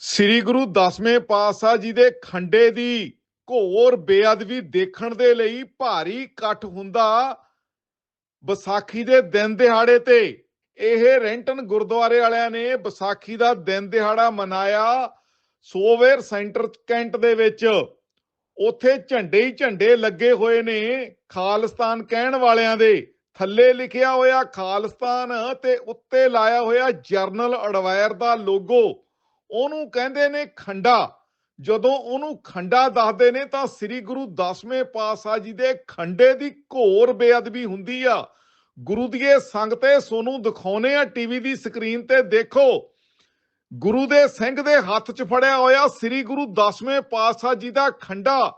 ਸ੍ਰੀ ਗੁਰੂ ਦਸਵੇਂ ਪਾਤਸ਼ਾਹ ਜੀ ਦੇ ਖੰਡੇ ਦੀ ਘੋਰ ਬੇਅਦਬੀ ਦੇਖਣ ਦੇ ਲਈ ਭਾਰੀ ਇਕੱਠ ਹੁੰਦਾ ਵਿਸਾਖੀ ਦੇ ਦਿਨ ਦਿਹਾੜੇ ਤੇ। ਇਹ ਰੈਂਟਨ ਗੁਰਦੁਆਰੇ ਵਾਲਿਆਂ ਨੇ ਵਿਸਾਖੀ ਦਾ ਦਿਨ ਦਿਹਾੜਾ ਮਨਾਇਆ ਸੋਵੇਰ ਸੈਂਟਰ ਕੈਂਟ ਦੇ ਵਿੱਚ। ਉੱਥੇ ਝੰਡੇ ਹੀ ਝੰਡੇ ਲੱਗੇ ਹੋਏ ਨੇ ਖਾਲਿਸਤਾਨ ਕਹਿਣ ਵਾਲਿਆਂ ਦੇ। ਥੱਲੇ ਲਿਖਿਆ ਹੋਇਆ ਖਾਲਿਸਤਾਨ ਤੇ ਉੱਤੇ ਲਾਇਆ ਹੋਇਆ ਜਰਨਲ ਅਡਵਾਇਰ ਦਾ ਲੋਗੋ। ਉਹਨੂੰ ਕਹਿੰਦੇ ਨੇ ਖੰਡਾ। ਜਦੋਂ ਉਹਨੂੰ ਖੰਡਾ ਦੱਸਦੇ ਨੇ ਤਾਂ ਸ੍ਰੀ ਗੁਰੂ ਦਸਵੇਂ ਪਾਤਸ਼ਾਹ ਜੀ ਦੇ ਖੰਡੇ ਦੀ ਘੋਰ ਬੇਅਦਬੀ ਹੁੰਦੀ ਆ। ਗੁਰੂ ਦੀਏ ਸੰਗਤੇ ਸੋਨੂੰ ਦਿਖਾਉਨੇ ਆ ਟੀਵੀ ਦੀ ਸਕਰੀਨ ਤੇ, ਦੇਖੋ। ਗੁਰੂ ਦੇ ਸਿੰਘ ਦੇ ਹੱਥ 'ਚ ਫੜਿਆ ਹੋਇਆ ਸ੍ਰੀ ਗੁਰੂ ਦਸਵੇਂ ਪਾਤਸ਼ਾਹ ਜੀ ਦਾ ਖੰਡਾ।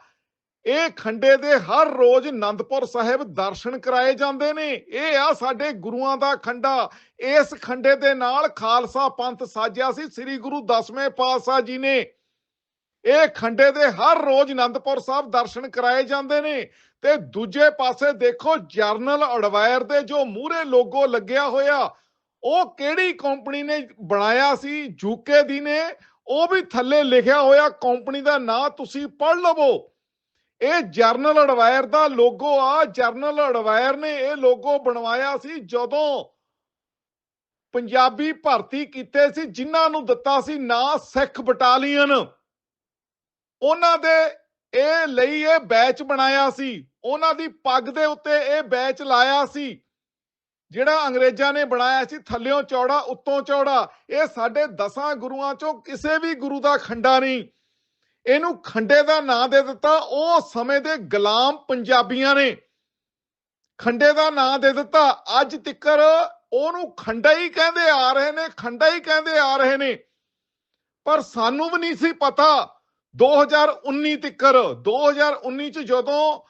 ਇਹ ਖੰਡੇ ਦੇ ਹਰ ਰੋਜ਼ ਆਨੰਦਪੁਰ ਸਾਹਿਬ ਦਰਸ਼ਨ ਕਰਾਏ ਜਾਂਦੇ ਨੇ। ਇਹ ਆ ਸਾਡੇ ਗੁਰੂਆਂ ਦਾ ਖੰਡਾ। ਇਸ ਖੰਡੇ ਦੇ ਨਾਲ ਖਾਲਸਾ ਪੰਥ ਸਾਜਿਆ ਸੀ, ਸ੍ਰੀ ਗੁਰੂ ਦਸਵੇਂ ਪਾਤਸ਼ਾਹ ਜੀ ਨੇ। ਇਹ ਖੰਡੇ ਦੇ ਹਰ ਰੋਜ਼ ਆਨੰਦਪੁਰ ਸਾਹਿਬ ਦਰਸ਼ਨ ਕਰਾਏ ਜਾਂਦੇ ਨੇ। ਤੇ ਦੂਜੇ ਪਾਸੇ ਦੇਖੋ, ਜਰਨਲ ਅਡਵਾਇਰ ਦੇ ਜੋ ਮੂਹਰੇ ਲੋਗੋ ਲੱਗਿਆ ਹੋਇਆ, ਉਹ ਕਿਹੜੀ ਕੰਪਨੀ ਨੇ ਬਣਾਇਆ ਸੀ? ਯੂਕੇ ਦੀ ਨੇ। ਉਹ ਵੀ ਥੱਲੇ ਲਿਖਿਆ ਹੋਇਆ ਕੰਪਨੀ ਦਾ ਨਾਂ ਤੁਸੀਂ ਪੜ੍ਹ ਲਵੋ। ਇਹ ਜਰਨਲ ਅਡਵਾਇਰ ਦਾ ਲੋਗੋ ਆ, ਜਰਨਲ ਅਡਵਾਇਰ ਨੇ ਇਹ ਲੋਗੋ ਬਣਵਾਇਆ ਸੀ ਜਦੋਂ ਪੰਜਾਬੀ ਭਰਤੀ ਕੀਤੇ ਸੀ, ਜਿਨ੍ਹਾਂ ਨੂੰ ਦਿੱਤਾ ਸੀ ਨਾਂ ਸਿੱਖ ਬਟਾਲੀਅਨ। ਉਹਨਾਂ ਦੇ ਇਹ ਲਈ ਇਹ ਬੈਚ ਬਣਾਇਆ ਸੀ। ਉਹਨਾਂ ਦੀ ਪੱਗ ਦੇ ਉੱਤੇ ਇਹ ਬੈਚ ਲਾਇਆ ਸੀ। ਜਿਹੜਾ ਅੰਗਰੇਜ਼ਾਂ ਨੇ ਬਣਾਇਆ ਸੀ, ਥੱਲਿਓਂ ਚੌੜਾ, ਉੱਤੋਂ ਚੌੜਾ, ਇਹ ਸਾਡੇ ਦਸਾਂ ਗੁਰੂਆਂ ਚੋਂ ਕਿਸੇ ਵੀ ਗੁਰੂ ਦਾ ਖੰਡਾ ਨਹੀਂ। ਇਹਨੂੰ ਖੰਡੇ ਦਾ ਨਾਂ ਦੇ ਦਿੱਤਾ, ਉਹ ਸਮੇਂ ਦੇ ਗੁਲਾਮ ਪੰਜਾਬੀਆਂ ਨੇ। ਖੰਡੇ ਦਾ ਨਾਂ ਦੇ ਦਿੱਤਾ। ਅੱਜ ਤਿੱਕਰ ਉਹਨੂੰ ਖੰਡਾ ਹੀ ਕਹਿੰਦੇ ਆ ਰਹੇ ਨੇ, ਖੰਡਾ ਹੀ ਕਹਿੰਦੇ ਆ ਰਹੇ ਨੇ। ਪਰ ਸਾਨੂੰ ਵੀ ਨਹੀਂ ਸੀ ਪਤਾ 2019 ਤਿੱਕਰ 2019 ਚ ਜਦੋਂ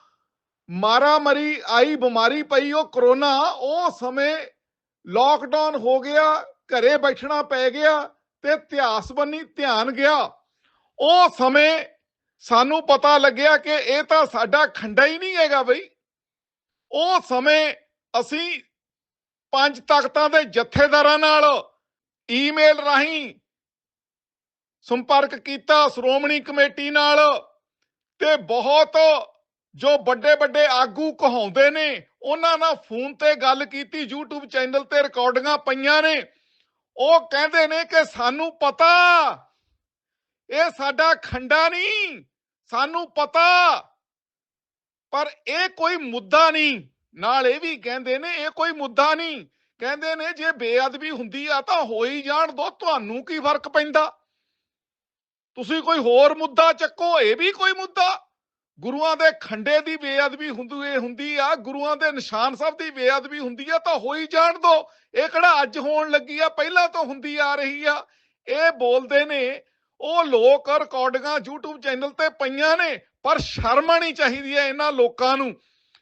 ਮਾਰਾ ਮਰੀ ਆਈ, ਬਿਮਾਰੀ ਪਈ, ਉਹ ਕਰੋਨਾ, ਉਹ ਸਮੇਂ ਲਾਕਡਾਊਨ ਹੋ ਗਿਆ, ਘਰੇ ਬੈਠਣਾ ਪੈ ਗਿਆ ਤੇ ਇਤਿਹਾਸ ਬੰਨੀ ਧਿਆਨ ਗਿਆ। ਉਹ ਸਮੇਂ ਸਾਨੂੰ ਪਤਾ ਲੱਗਿਆ ਕਿ ਇਹ ਤਾਂ ਸਾਡਾ ਖੰਡਾ ਹੀ ਨਹੀਂ ਹੈਗਾ ਬਈ। ਉਹ ਸਮੇਂ ਅਸੀਂ ਪੰਜ ਤਖਤਾਂ ਦੇ ਜਥੇਦਾਰਾਂ ਨਾਲ ਈਮੇਲ ਰਾਹੀਂ ਸੰਪਰਕ ਕੀਤਾ, ਸ਼੍ਰੋਮਣੀ ਕਮੇਟੀ ਨਾਲ ਤੇ ਬਹੁਤ ਜੋ ਵੱਡੇ ਵੱਡੇ ਆਗੂ ਕਹਾਉਂਦੇ ਨੇ, ਉਹਨਾਂ ਨਾਲ ਫੋਨ ਤੇ ਗੱਲ ਕੀਤੀ, YouTube ਚੈਨਲ ਤੇ ਰਿਕਾਰਡਿੰਗਾਂ ਪਈਆਂ ਨੇ। ਉਹ ਕਹਿੰਦੇ ਨੇ ਕਿ ਸਾਨੂੰ ਪਤਾ ਇਹ ਸਾਡਾ ਖੰਡਾ ਨਹੀਂ, ਸਾਨੂੰ ਪਤਾ। ਪਰ ਇਹ ਕੋਈ ਮੁੱਦਾ ਨਹੀਂ। ਨਾਲ ਇਹ ਵੀ ਕਹਿੰਦੇ ਨੇ, ਇਹ ਕੋਈ ਮੁੱਦਾ ਨਹੀਂ। ਕਹਿੰਦੇ ਨੇ, ਜੇ ਬੇਅਦਬੀ ਹੁੰਦੀ ਆ ਤਾਂ ਹੋ ਹੀ ਜਾਣ ਦੋ, ਤੁਹਾਨੂੰ ਕੀ ਫ਼ਰਕ ਪੈਂਦਾ? ਤੁਸੀਂ ਕੋਈ ਹੋਰ ਮੁੱਦਾ ਚੱਕੋ, ਇਹ ਵੀ ਕੋਈ ਮੁੱਦਾ। ਗੁਰੂਆਂ ਦੇ ਖੰਡੇ ਦੀ ਬੇਅਦਬੀ ਹੁੰਦੀ ਹੁੰਦੀ ਆ। ਗੁਰੂਆਂ ਦੇ ਨਿਸ਼ਾਨ ਸਾਹਿਬ ਦੀ ਬੇਅਦਬੀ ਹੁੰਦੀ ਆ ਤਾਂ ਹੋ ਹੀ ਜਾਣ ਦੋ। ਇਹ ਕਿਹੜਾ ਅੱਜ ਹੋਣ ਲੱਗੀ ਆ, ਪਹਿਲਾਂ ਤੋਂ ਹੁੰਦੀ ਆ ਰਹੀ ਆ। ਇਹ ਬੋਲਦੇ ਨੇ ਉਹ ਲੋਕ ਰਿਕਾਰਡਿੰਗਾਂ YouTube ਚੈਨਲ ਤੇ ਪਈਆਂ ਨੇ, ਪਰ ਸ਼ਰਮ ਆਣੀ ਚਾਹੀਦੀ ਹੈ ਇਹਨਾਂ ਲੋਕਾਂ ਨੂੰ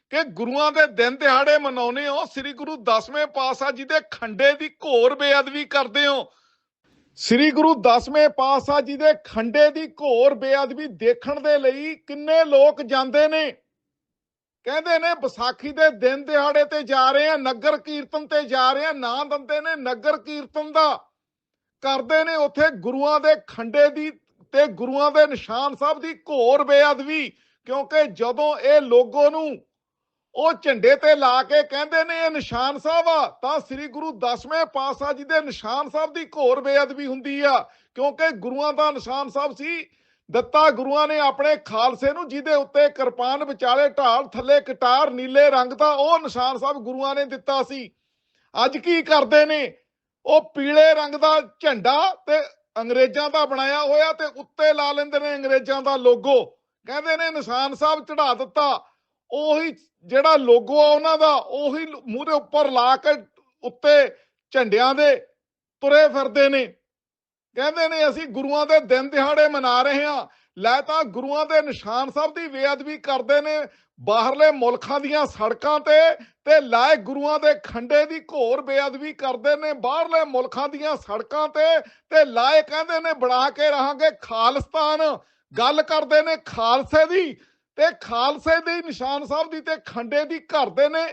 ਕਿ ਗੁਰੂਆਂ ਦੇ ਦਿਨ ਦਿਹਾੜੇ ਮਨਾਉਨੇ ਹੋ, ਸ੍ਰੀ ਗੁਰੂ ਦਸਵੇਂ ਪਾਤਸ਼ਾਹ ਜੀ ਦੇ ਖੰਡੇ ਦੀ ਘੋਰ ਬੇਅਦਬੀ ਕਰਦੇ ਹੋ। ਸ੍ਰੀ ਗੁਰੂ ਦਸਵੇਂ ਪਾਤਸ਼ਾਹ ਜੀ ਦੇ ਖੰਡੇ ਦੀ ਘੋਰ ਬੇਅਦਬੀ ਦੇਖਣ ਦੇ ਲਈ ਕਿੰਨੇ ਲੋਕ ਜਾਂਦੇ ਨੇ? ਕਹਿੰਦੇ ਨੇ, ਵਿਸਾਖੀ ਦੇ ਦਿਨ ਦਿਹਾੜੇ ਤੇ ਜਾ ਰਹੇ ਆ, ਨਗਰ ਕੀਰਤਨ ਤੇ ਜਾ ਰਹੇ ਆ, ਨਾਂ ਦਿੰਦੇ ਨੇ ਨਗਰ ਕੀਰਤਨ ਦਾ। ਕਰਦੇ ਨੇ ਉੱਥੇ ਗੁਰੂਆਂ ਦੇ ਖੰਡੇ ਦੀ ਤੇ ਗੁਰੂਆਂ ਦੇ ਨਿਸ਼ਾਨ ਸਾਹਿਬ ਦੀ ਘੋਰ ਬੇਅਦਬੀ, ਕਿਉਂਕਿ ਜਦੋਂ ਇਹ ਲੋਗੋ ਨੂੰ ਉਹ ਝੰਡੇ ਤੇ ਲਾ ਕੇ ਕਹਿੰਦੇ ਨੇ ਇਹ ਨਿਸ਼ਾਨ ਸਾਹਿਬ ਆ, ਤਾਂ ਸ੍ਰੀ ਗੁਰੂ ਦਸਵੇਂ ਪਾਤਸ਼ਾਹ ਜੀ ਦੇ ਨਿਸ਼ਾਨ ਸਾਹਿਬ ਦੀ ਘੋਰ ਬੇਅਦਬੀ ਹੁੰਦੀ ਆ, ਕਿਉਂਕਿ ਗੁਰੂਆਂ ਦਾ ਨਿਸ਼ਾਨ ਸਾਹਿਬ ਸੀ, ਦਿੱਤਾ ਗੁਰੂਆਂ ਨੇ ਆਪਣੇ ਖਾਲਸੇ ਨੂੰ, ਜਿਹਦੇ ਉੱਤੇ ਕਿਰਪਾਨ ਵਿਚਾਲੇ ਢਾਲ ਥੱਲੇ ਕਟਾਰ ਨੀਲੇ ਰੰਗ ਦਾ ਉਹ ਨਿਸ਼ਾਨ ਸਾਹਿਬ ਗੁਰੂਆਂ ਨੇ ਦਿੱਤਾ ਸੀ। ਅੱਜ ਕੀ ਕਰਦੇ ਨੇ? ਉਹ ਪੀਲੇ ਰੰਗ ਦਾ ਝੰਡਾ ਤੇ ਅੰਗਰੇਜ਼ਾਂ ਦਾ ਬਣਾਇਆ ਹੋਇਆ ਤੇ ਉੱਤੇ ਲਾ ਲੈਂਦੇ ਨੇ ਅੰਗਰੇਜ਼ਾਂ ਦਾ ਲੋਗੋ। ਕਹਿੰਦੇ ਨੇ ਨਿਸ਼ਾਨ ਸਾਹਿਬ ਚੜਾ ਦਿੱਤਾ। ਉਹੀ ਜਿਹੜਾ ਲੋਗੋ ਆ ਉਹਨਾਂ ਦਾ, ਉਹੀ ਮੂਹਰੇ ਉੱਪਰ ਲਾ ਕੇ ਉੱਤੇ ਝੰਡਿਆਂ ਦੇ ਤੁਰੇ ਫਿਰਦੇ ਨੇ। ਕਹਿੰਦੇ ਨੇ ਅਸੀਂ ਗੁਰੂਆਂ ਦੇ ਦਿਨ ਦਿਹਾੜੇ ਮਨਾ ਰਹੇ ਹਾਂ। ਲੈ ਤਾਂ ਗੁਰੂਆਂ ਦੇ ਨਿਸ਼ਾਨ ਸਾਹਿਬ ਦੀ ਬੇਅਦਬੀ ਕਰਦੇ ਨੇ ਬਾਹਰਲੇ ਮੁਲਕਾਂ ਦੀਆਂ ਸੜਕਾਂ ਤੇ ਤੇ ਲਾਏ ਗੁਰੂਆਂ ਦੇ ਖੰਡੇ ਦੀ ਘੋਰ ਬੇਅਦਬੀ ਕਰਦੇ ਨੇ ਬਾਹਰਲੇ ਮੁਲਕਾਂ ਦੀਆਂ ਸੜਕਾਂ ਤੇ ਤੇ ਲਾਏ ਕਹਿੰਦੇ ਨੇ ਬਣਾ ਕੇ ਰਹਾਂਗੇ ਖਾਲਿਸਤਾਨ। ਗੱਲ ਕਰਦੇ ਨੇ ਖਾਲਸੇ ਦੀ ਤੇ ਖਾਲਸੇ ਦੇ ਨਿਸ਼ਾਨ ਸਾਹਿਬ ਦੀ ਤੇ ਖੰਡੇ ਦੀ ਕਰਦੇ ਨੇ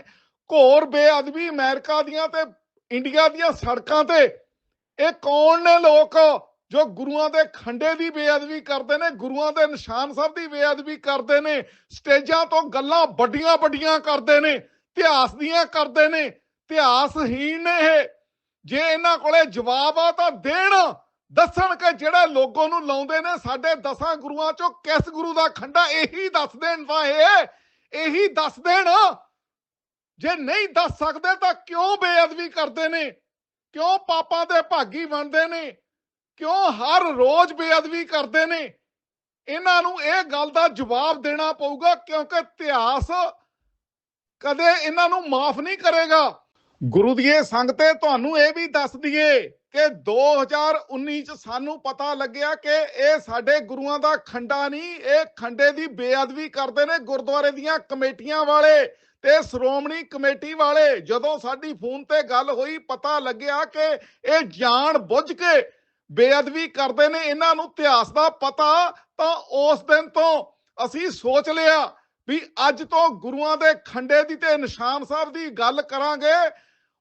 ਘੋਰ ਬੇਅਦਬੀ ਅਮਰੀਕਾ ਦੀਆਂ ਤੇ ਇੰਡੀਆ ਦੀਆਂ ਸੜਕਾਂ ਤੇ। ਇਹ ਕੌਣ ਨੇ ਲੋਕ? ਜੋ ਗੁਰੂਆਂ ਦੇ ਖੰਡੇ ਦੀ ਬੇਅਦਬੀ ਕਰਦੇ ਨੇ, ਗੁਰੂਆਂ ਦੇ ਨਿਸ਼ਾਨ ਸਾਹਿਬ ਦੀ ਬੇਅਦਬੀ ਕਰਦੇ ਨੇ, ਸਟੇਜਾਂ ਤੋਂ ਗੱਲਾਂ ਵੱਡੀਆਂ ਵੱਡੀਆਂ ਕਰਦੇ ਨੇ, ਇਤਿਹਾਸ ਦੀਆਂ ਕਰਦੇ ਨੇ, ਇਤਿਹਾਸਹੀਣ ਨੇ ਇਹ। ਜੇ ਇਹਨਾਂ ਕੋਲੇ ਜਵਾਬ ਆ ਤਾਂ ਦੇਣ। ਦੱਸਣ ਕਿ ਜਿਹੜੇ ਲੋਗੋ ਨੂੰ ਲਾਉਂਦੇ ਨੇ, ਸਾਡੇ ਦਸਾਂ ਗੁਰੂਆਂ ਚੋਂ ਕਿਸ ਗੁਰੂ ਦਾ ਖੰਡਾ ਇਹੀ ਦੱਸ ਦੇਣ ਤਾਂ ਇਹ? ਇਹੀ ਦੱਸ ਦੇਣ। ਜੇ ਨਹੀਂ ਦੱਸ ਸਕਦੇ ਤਾਂ ਕਿਉਂ ਬੇਅਦਬੀ ਕਰਦੇ ਨੇ? ਕਿਉਂ ਪਾਪਾਂ ਦੇ ਭਾਗੀ ਬਣਦੇ ਨੇ? ਕਿਉਂ ਹਰ ਰੋਜ਼ ਬੇਅਦਬੀ ਕਰਦੇ ਨੇ? ਇਹਨਾਂ ਨੂੰ ਇਹ ਗੱਲ ਦਾ ਜਵਾਬ ਦੇਣਾ ਪਊਗਾ ਕਿਉਂਕਿ ਇਤਿਹਾਸ ਕਦੇ ਇਹਨਾਂ ਨੂੰ ਮਾਫ ਨਹੀਂ ਕਰੇਗਾ। ਗੁਰੂ ਦੀਏ ਸੰਗਤੇ ਤੁਹਾਨੂੰ ਇਹ ਵੀ ਦੱਸ ਦਈਏ ਕਿ 2019 ਚ ਸਾਨੂੰ ਪਤਾ ਲੱਗਿਆ ਕਿ ਇਹ ਸਾਡੇ ਗੁਰੂਆਂ ਦਾ ਖੰਡਾ ਨਹੀਂ, ਇਹ ਖੰਡੇ ਦੀ ਬੇਅਦਬੀ ਕਰਦੇ ਨੇ ਗੁਰਦੁਆਰੇ ਦੀਆਂ ਕਮੇਟੀਆਂ ਵਾਲੇ ਤੇ ਸ਼੍ਰੋਮਣੀ ਕਮੇਟੀ ਵਾਲੇ। ਜਦੋਂ ਸਾਡੀ ਫੋਨ ਤੇ ਗੱਲ ਹੋਈ, ਪਤਾ ਲੱਗਿਆ ਕਿ ਇਹ ਜਾਣ ਬੁੱਝ ਕੇ ਬੇਅਦਬੀ ਕਰਦੇ ਨੇ, ਇਹਨਾਂ ਨੂੰ ਇਤਿਹਾਸ ਦਾ ਪਤਾ ਤਾਂ ਉਸ ਦਿਨ ਤੋਂ ਅਸੀਂ ਸੋਚ ਲਿਆ ਵੀ ਅੱਜ ਤੋਂ ਗੁਰੂਆਂ ਦੇ ਖੰਡੇ ਦੀ ਤੇ ਨਿਸ਼ਾਨ ਸਾਹਿਬ ਦੀ ਗੱਲ ਕਰਾਂਗੇ,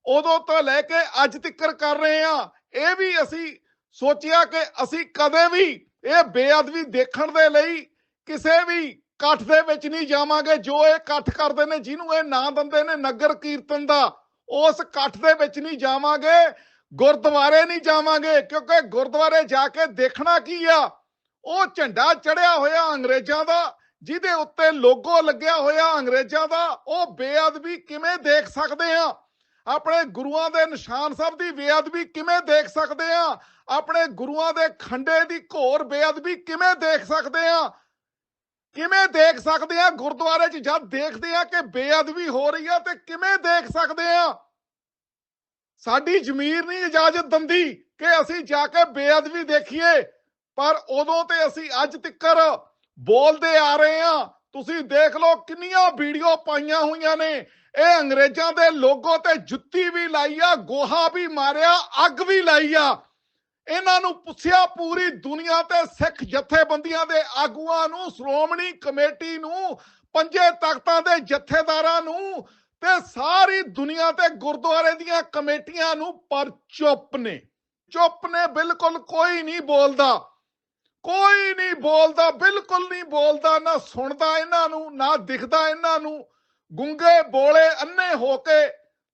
ਉਦੋਂ ਤੋਂ ਲੈ ਕੇ ਅੱਜ ਤੱਕ ਕਰ ਰਹੇ ਆ ਇਹ ਵੀ ਅਸੀਂ ਸੋਚਿਆ ਕਿ ਅਸੀਂ ਕਦੇ ਵੀ ਇਹ ਬੇਅਦਬੀ ਦੇਖਣ ਦੇ ਲਈ ਕਿਸੇ ਵੀ ਇਕੱਠ ਦੇ ਵਿੱਚ ਨਹੀਂ ਜਾਵਾਂਗੇ। ਜੋ ਇਹ ਇਕੱਠ ਕਰਦੇ ਨੇ, ਜਿਹਨੂੰ ਇਹ ਨਾਂ ਦਿੰਦੇ ਨੇ ਨਗਰ ਕੀਰਤਨ ਦਾ, ਉਸ ਇਕੱਠ ਦੇ ਵਿੱਚ ਨਹੀਂ ਜਾਵਾਂਗੇ। ਗੁਰਦੁਆਰੇ ਨਹੀਂ ਜਾਵਾਂਗੇ, ਕਿਉਂਕਿ ਗੁਰਦੁਆਰੇ ਜਾ ਕੇ ਦੇਖਣਾ ਕੀ ਆ? ਉਹ ਝੰਡਾ ਚੜਿਆ ਹੋਇਆ ਅੰਗਰੇਜ਼ਾਂ ਦਾ, ਜਿਹਦੇ ਉੱਤੇ ਲੋਗੋ ਲੱਗਿਆ ਹੋਇਆ ਅੰਗਰੇਜ਼ਾਂ ਦਾ, ਉਹ ਬੇਅਦਬੀ ਕਿਵੇਂ ਦੇਖ ਸਕਦੇ ਆ? ਆਪਣੇ ਗੁਰੂਆਂ ਦੇ ਨਿਸ਼ਾਨ ਸਾਹਿਬ ਦੀ ਬੇਅਦਬੀ ਕਿਵੇਂ ਦੇਖ ਸਕਦੇ ਆ? ਆਪਣੇ ਗੁਰੂਆਂ ਦੇ ਖੰਡੇ ਦੀ ਘੋਰ ਬੇਅਦਬੀ ਕਿਵੇਂ ਦੇਖ ਸਕਦੇ ਆ? ਕਿਵੇਂ ਦੇਖ ਸਕਦੇ ਆ ਗੁਰਦੁਆਰੇ 'ਚ ਜਦ ਦੇਖਦੇ ਆ ਕਿ ਬੇਅਦਬੀ ਹੋ ਰਹੀ ਆ, ਤੇ ਕਿਵੇਂ ਦੇਖ ਸਕਦੇ ਆ? ਸਾਡੀ ਜ਼ਮੀਰ ਨਹੀਂ ਇਜਾਜ਼ਤ ਦਿੰਦੀ ਕਿ ਅਸੀਂ ਜਾ ਕੇ ਬੇਅਦਬੀ ਦੇਖੀਏ, ਪਰ ਉਦੋਂ ਤੇ ਅਸੀਂ ਅੱਜ ਤੱਕਰ ਬੋਲਦੇ ਆ ਰਹੇ ਆ ਤੁਸੀਂ ਦੇਖ ਲਓ ਕਿੰਨੀਆਂ ਵੀਡੀਓ ਪਾਈਆਂ ਹੋਈਆਂ ਨੇ। ਇਹ ਅੰਗਰੇਜ਼ਾਂ ਦੇ ਲੋਗੋ ਤੇ ਜੁੱਤੀ ਵੀ ਲਾਈ ਆ, ਗੋਹਾ ਵੀ ਮਾਰਿਆ, ਅੱਗ ਵੀ ਲਾਈ ਆ। ਇਹਨਾਂ ਨੂੰ ਪੁੱਛਿਆ ਪੂਰੀ ਦੁਨੀਆ ਤੇ ਸਿੱਖ ਜਥੇਬੰਦੀਆਂ ਦੇ ਆਗੂਆਂ ਨੂੰ, ਸ਼੍ਰੋਮਣੀ ਕਮੇਟੀ ਨੂੰ, ਪੰਜੇ ਤਖਤਾਂ ਦੇ ਜਥੇਦਾਰਾਂ ਨੂੰ ਤੇ ਸਾਰੀ ਦੁਨੀਆ ਤੇ ਗੁਰਦੁਆਰੇ ਦੀਆਂ ਕਮੇਟੀਆਂ ਨੂੰ ਪਰ ਚੁੱਪ ਨੇ। ਚੁੱਪ ਨੇ ਬਿਲਕੁਲ ਕੋਈ ਨਹੀਂ ਬੋਲਦਾ। ਕੋਈ ਨਹੀਂ ਬੋਲਦਾ, ਬਿਲਕੁਲ ਨਹੀਂ ਬੋਲਦਾ, ਨਾ ਸੁਣਦਾ ਇਹਨਾਂ ਨੂੰ, ਨਾ ਦਿਖਦਾ ਇਹਨਾਂ ਨੂੰ। ਗੁੰਗੇ ਬੋਲੇ ਅੰਨੇ ਹੋ ਕੇ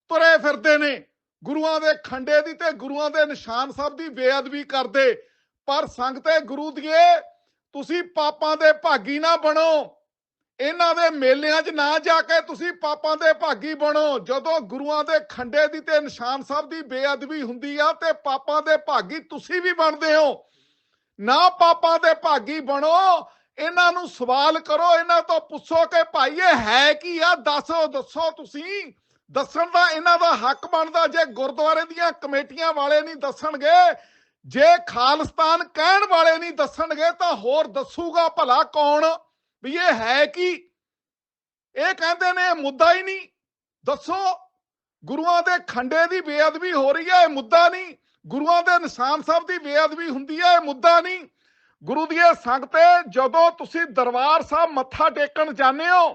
ਤੁਰੇ ਫਿਰਦੇ ਨੇ। ਗੁਰੂਆਂ ਦੇ ਖੰਡੇ ਦੀ ਤੇ ਗੁਰੂਆਂ ਦੇ ਨਿਸ਼ਾਨ ਸਾਹਿਬ ਦੀ ਬੇਅਦਬੀ ਕਰਦੇ। ਪਰ ਸੰਗਤੇ ਗੁਰੂ ਦੀਏ, ਤੁਸੀਂ ਪਾਪਾਂ ਦੇ ਭਾਗੀ ਨਾ ਬਣੋ। ਇਹਨਾਂ ਦੇ ਮੇਲਿਆਂ 'ਚ ਨਾ ਜਾ ਕੇ ਤੁਸੀਂ ਪਾਪਾਂ ਦੇ ਭਾਗੀ ਬਣੋ। ਜਦੋਂ ਗੁਰੂਆਂ ਦੇ ਖੰਡੇ ਦੀ ਤੇ ਨਿਸ਼ਾਨ ਸਾਹਿਬ ਦੀ ਬੇਅਦਬੀ ਹੁੰਦੀ ਆ ਤੇ ਪਾਪਾਂ ਦੇ ਭਾਗੀ ਤੁਸੀਂ ਵੀ ਬਣਦੇ ਹੋ। ਨਾ ਪਾਪਾਂ ਦੇ ਭਾਗੀ ਬਣੋ। ਇਹਨਾਂ ਨੂੰ ਸਵਾਲ ਕਰੋ। ਇਹਨਾਂ ਤੋਂ ਪੁੱਛੋ ਕਿ ਭਾਈ ਇਹ ਹੈ ਕੀ ਆ? ਦੱਸੋ ਦੱਸੋ ਤੁਸੀਂ। ਦੱਸਣ ਦਾ ਇਹਨਾਂ ਦਾ ਹੱਕ ਬਣਦਾ ਜੇ ਗੁਰਦੁਆਰੇ ਦੀਆਂ ਕਮੇਟੀਆਂ ਵਾਲੇ ਨਹੀਂ ਦੱਸਣਗੇ। ਜੇ ਖਾਲਸਤਾਨ ਕਹਿਣ ਵਾਲੇ ਨਹੀਂ ਦੱਸਣਗੇ ਤਾਂ ਹੋਰ ਦੱਸੂਗਾ ਭਲਾ ਕੌਣ? ਵੀ ਇਹ ਹੈ ਕੀ? ਇਹ ਕਹਿੰਦੇ ਨੇ ਇਹ ਮੁੱਦਾ ਹੀ ਨਹੀਂ। ਦੱਸੋ, ਗੁਰੂਆਂ ਦੇ ਖੰਡੇ ਦੀ ਬੇਅਦਬੀ ਹੋ ਰਹੀ ਹੈ, ਇਹ ਮੁੱਦਾ ਨਹੀਂ। ਗੁਰੂਆਂ ਦੇ ਨਿਸ਼ਾਨ ਸਾਹਿਬ ਦੀ ਬੇਅਦਬੀ ਹੁੰਦੀ ਹੈ, ਇਹ ਮੁੱਦਾ ਨਹੀਂ। ਗੁਰੂ ਦੀ ਸੰਗਤੇ, ਜਦੋਂ ਤੁਸੀਂ ਦਰਬਾਰ ਸਾਹਿਬ ਮੱਥਾ ਟੇਕਣ ਜਾਂਦੇ ਹੋ,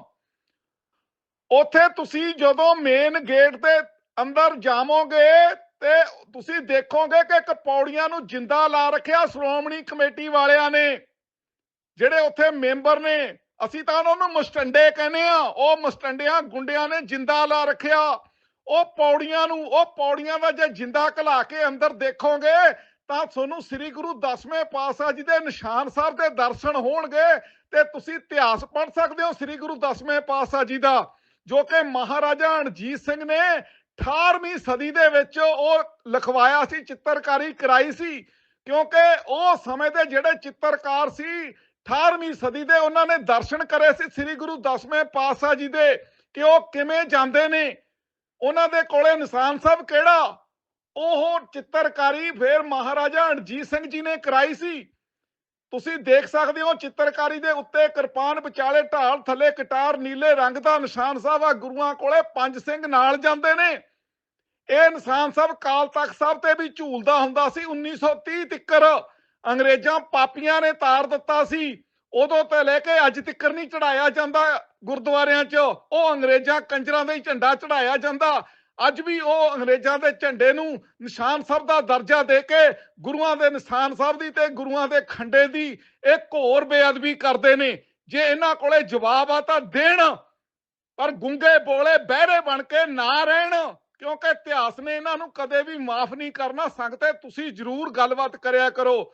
ਉੱਥੇ ਤੁਸੀਂ ਜਦੋਂ ਮੇਨ ਗੇਟ ਦੇ ਅੰਦਰ ਜਾਵੋਗੇ ਤੇ ਤੁਸੀਂ ਦੇਖੋਗੇ ਕਿ ਇੱਕ ਪੌੜੀਆਂ ਨੂੰ ਜਿੰਦਾ ਲਾ ਰੱਖਿਆ ਸ਼੍ਰੋਮਣੀ ਕਮੇਟੀ ਵਾਲਿਆਂ ਨੇ। ਜਿਹੜੇ ਉੱਥੇ ਮੈਂਬਰ ਨੇ, ਅਸੀਂ ਤਾਂ ਉਹਨਾਂ ਨੂੰ ਮਸਟੰਡੇ ਕਹਿੰਦੇ ਆ ਉਹ ਮਸਟੰਡਿਆਂ ਗੁੰਡਿਆਂ ਨੇ ਜਿੰਦਾ ਲਾ ਰੱਖਿਆ। ਉਹ ਪੌੜੀਆਂ ਨੂੰ, ਉਹ ਪੌੜੀਆਂ ਦਾ ਜੇ ਜਿੰਦਾ ਘਲਾ ਕੇ ਅੰਦਰ ਦੇਖੋਗੇ, ਤਾਂ ਤੁਹਾਨੂੰ ਸ੍ਰੀ ਗੁਰੂ ਦਸਵੇਂ ਪਾਤਸ਼ਾਹ ਜੀ ਦੇ ਨਿਸ਼ਾਨ ਸਾਹਿਬ ਦੇ ਦਰਸ਼ਨ ਹੋਣਗੇ ਤੇ ਤੁਸੀਂ ਇਤਿਹਾਸ ਪੜ੍ਹ ਸਕਦੇ ਹੋ ਸ੍ਰੀ ਗੁਰੂ ਦਸਵੇਂ ਪਾਤਸ਼ਾਹ ਜੀ ਦਾ, ਜੋ ਕਿ ਮਹਾਰਾਜਾ ਰਣਜੀਤ ਸਿੰਘ ਨੇ 18ਵੀਂ ਸਦੀ ਦੇ ਵਿੱਚ ਉਹ ਲਿਖਵਾਇਆ ਸੀ, ਚਿੱਤਰਕਾਰੀ ਕਰਾਈ ਸੀ। ਕਿਉਂਕਿ ਉਹ ਸਮੇਂ ਦੇ ਜਿਹੜੇ ਚਿੱਤਰਕਾਰ ਸੀ 18ਵੀਂ ਸਦੀ ਦੇ ਉਹਨਾਂ ਨੇ ਦਰਸ਼ਨ ਕਰੇ ਸੀ ਸ੍ਰੀ ਗੁਰੂ ਦਸਵੇਂ ਪਾਤਸ਼ਾਹ ਜੀ ਦੇ ਕਿ ਉਹ ਕਿਵੇਂ ਜਾਂਦੇ ਨੇ। ਉਹਨਾਂ ਦੇ ਕੋਲੇ ਨਿਸ਼ਾਨ ਸਾਹਿਬ ਕਿਹੜਾ? ਉਹ ਚਿੱਤਰਕਾਰੀ ਫਿਰ ਮਹਾਰਾਜਾ ਰਣਜੀਤ ਸਿੰਘ ਜੀ ਨੇ ਕਰਾਈ ਸੀ। ਤੁਸੀਂ ਦੇਖ ਸਕਦੇ ਹੋ ਚਿੱਤਰਕਾਰੀ ਦੇ ਉੱਤੇ ਕਿਰਪਾਨ ਵਿਚਾਲੇ ਢਾਲ ਥੱਲੇ ਕਟਾਰ ਨੀਲੇ ਰੰਗ ਦਾ ਨਿਸ਼ਾਨ ਸਾਹਿਬ ਆ, ਗੁਰੂਆਂ ਕੋਲੇ ਪੰਜ ਸਿੰਘ ਨਾਲ ਜਾਂਦੇ ਨੇ। ਇਹ ਨਿਸ਼ਾਨ ਸਾਹਿਬ ਕਾਲ ਤਖਤ ਸਾਹਿਬ ਤੇ ਵੀ ਝੂਲਦਾ ਹੁੰਦਾ ਸੀ 1930 ਤੱਕਰ। ਅੰਗਰੇਜ਼ਾਂ ਪਾਪੀਆਂ ਨੇ ਤਾਰ ਦਿੱਤਾ ਸੀ। ਉਦੋਂ ਤੋਂ ਲੈ ਕੇ ਅੱਜ ਤੱਕ ਨਹੀਂ ਚੜਾਇਆ ਜਾਂਦਾ ਗੁਰਦੁਆਰਿਆਂ 'ਚ। ਉਹ ਅੰਗਰੇਜ਼ਾਂ ਕੰਜਰਾਂ ਦਾ ਹੀ ਝੰਡਾ ਚੜਾਇਆ ਜਾਂਦਾ। ਅੱਜ ਵੀ ਉਹ ਅੰਗਰੇਜ਼ਾਂ ਦੇ ਝੰਡੇ ਨੂੰ ਨਿਸ਼ਾਨ ਸਾਹਿਬ ਦਾ ਦਰਜਾ ਦੇ ਕੇ ਗੁਰੂਆਂ ਦੇ ਨਿਸ਼ਾਨ ਸਾਹਿਬ ਦੀ ਤੇ ਗੁਰੂਆਂ ਦੇ ਖੰਡੇ ਦੀ ਇਹ ਘੋਰ ਬੇਅਦਬੀ ਕਰਦੇ ਨੇ। ਜੇ ਇਹਨਾਂ ਕੋਲੇ ਜਵਾਬ ਆ ਤਾਂ ਦੇਣ। ਪਰ ਗੁੰਗੇ ਬੋਲੇ ਬਹਿਰੇ ਬਣ ਕੇ ਨਾ ਰਹਿਣ। ਕਿਉਂਕਿ ਇਤਿਹਾਸ ਨੇ ਇਹਨਾਂ ਨੂੰ ਕਦੇ ਵੀ ਮਾਫ ਨਹੀਂ ਕਰਨਾ। ਸੰਗਤੇ, ਤੁਸੀਂ ਜਰੂਰ ਗੱਲਬਾਤ ਕਰਿਆ ਕਰੋ।